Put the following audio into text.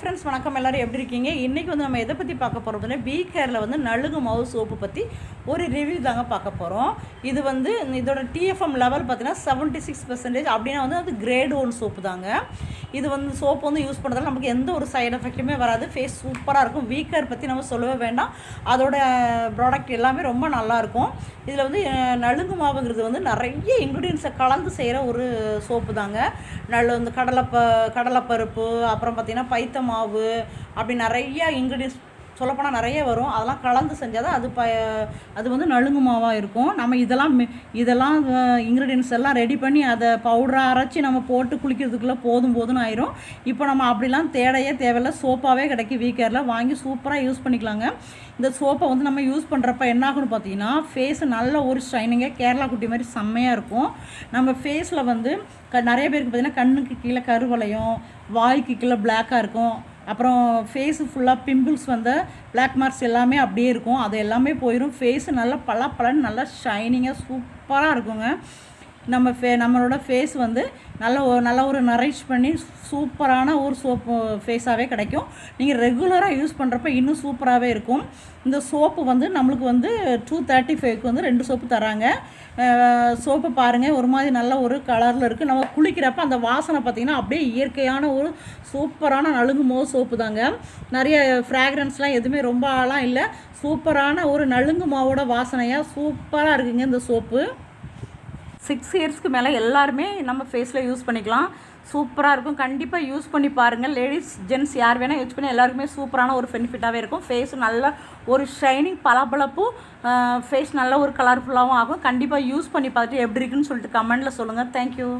Friends வணக்கம் எல்லோரும். எப்படி இருக்கீங்க? இன்றைக்கி வந்து நம்ம எதை பற்றி பார்க்க போகிறோம்னா பீ கேரில் வந்து நழுகு மாவு சோப்பு பற்றி ஒரு ரிவ்யூ தாங்க பார்க்க போகிறோம் இது வந்து இதோட டிஎஃப்எம் லெவல் பார்த்தீங்கன்னா செவன்ட்டி சிக்ஸ் பர்சன்டேஜ் அப்படின்னா வந்து அது கிரேட் ஒன் சோப்பு தாங்க. இது வந்து சோப்பு வந்து யூஸ் பண்ணுறதால நமக்கு எந்த ஒரு சைடு எஃபெக்ட்டுமே வராது. ஃபேஸ் சூப்பராக இருக்கும். வீக்கர் பற்றி நம்ம சொல்லவே வேண்டாம். அதோட ப்ராடக்ட் எல்லாமே ரொம்ப நல்லாயிருக்கும் இதில் வந்து நலுங்கு மாவுங்கிறது வந்து நிறைய இன்க்ரீடியன்ஸை கலந்து செய்கிற ஒரு சோப்பு தாங்க. நல்ல இந்த ப கடலைப்பருப்பு அப்புறம் பார்த்திங்கன்னா பைத்தம் மாவு அப்படி நிறைய இன்க்ரீடியன்ஸ் சொல்லப்போனால் நிறைய வரும். அதெல்லாம் கலந்து செஞ்சால் தான் அது ப அது வந்து நலுங்கு மாவாக இருக்கும். நம்ம இதெல்லாம் மி- இதெல்லாம் இன்க்ரீடியன்ஸ் எல்லாம் ரெடி பண்ணி அதை பவுடராக அரைச்சி நம்ம போட்டு குளிக்கிறதுக்குள்ளே போதும் போதும்னு ஆயிரும். இப்போ நம்ம அப்படிலாம் தேடையே தேவையில்ல. சோப்பாகவே கிடைக்கும் வீக்கரில் வாங்கி சூப்பராக யூஸ் பண்ணிக்கலாங்க. இந்த சோப்பை வந்து நம்ம யூஸ் பண்ணுறப்ப என்ன ஆகும்னு பார்த்தீங்கன்னா ஃபேஸ் நல்ல ஒரு ஷைனிங்காக கேரளா குட்டி மாதிரி செம்மையாக இருக்கும். நம்ம ஃபேஸில் வந்து க நிறைய பேருக்கு பார்த்திங்கன்னா கண்ணுக்கு கீழே கருவளையம் வாய்க்கு கீழே பிளாக்காக இருக்கும். அப்புறம் ஃபேஸு ஃபுல்லாக பிம்பிள்ஸ் வந்த பிளாக் மார்க்ஸ் எல்லாமே அப்படியே இருக்கும். அது எல்லாமே போயிடும் ஃபேஸு நல்லா பல பலன்னு நல்லா ஷைனிங்காக சூப்பராக இருக்குங்க. நம்ம ஃபே நம்மளோட ஃபேஸ் வந்து நல்ல ஒரு நல்ல ஒரு நரைஷ் பண்ணி சூப்பரான ஒரு சோப்பு ஃபேஸாகவே கிடைக்கும். நீங்கள் ரெகுலராக யூஸ் பண்ணுறப்ப இன்னும் சூப்பராகவே இருக்கும். இந்த சோப்பு வந்து நம்மளுக்கு வந்து டூ தேர்ட்டி ஃபைவ்க்கு வந்து ரெண்டு சோப்பு தராங்க. சோப்பு பாருங்கள் ஒரு மாதிரி நல்ல ஒரு கலரில் இருக்குது நம்ம குளிக்கிறப்ப அந்த வாசனை பார்த்திங்கன்னா அப்படியே இயற்கையான ஒரு சூப்பரான நலுங்கு மோ சோப்பு தாங்க. நிறைய ஃப்ராக்ரன்ஸ்லாம் எதுவுமே ரொம்ப ஆளாம் இல்லை. சூப்பரான ஒரு நலுங்கு மாவோட வாசனையாக சூப்பராக இருக்குங்க இந்த சோப்பு சிக்ஸ் இயர்ஸ்க்கு மேலே எல்லாருமே நம்ம ஃபேஸில் யூஸ் பண்ணிக்கலாம். சூப்பராக இருக்கும். கண்டிப்பாக யூஸ் பண்ணி பாருங்கள் லேடிஸ் ஜென்ட்ஸ் யார் வேணால் யூஸ் பண்ணி எல்லாருக்குமே சூப்பரான ஒரு பெனிஃபிட்டாகவே இருக்கும். ஃபேஸ் நல்ல ஒரு ஷைனிங் பளபளப்பும் ஃபேஸ் நல்ல ஒரு கலர்ஃபுல்லாகவும் ஆகும். கண்டிப்பாக யூஸ் பண்ணி பார்த்துட்டு எப்படி இருக்குன்னு சொல்லிட்டு கமெண்ட்டில் சொல்லுங்கள் தேங்க்யூ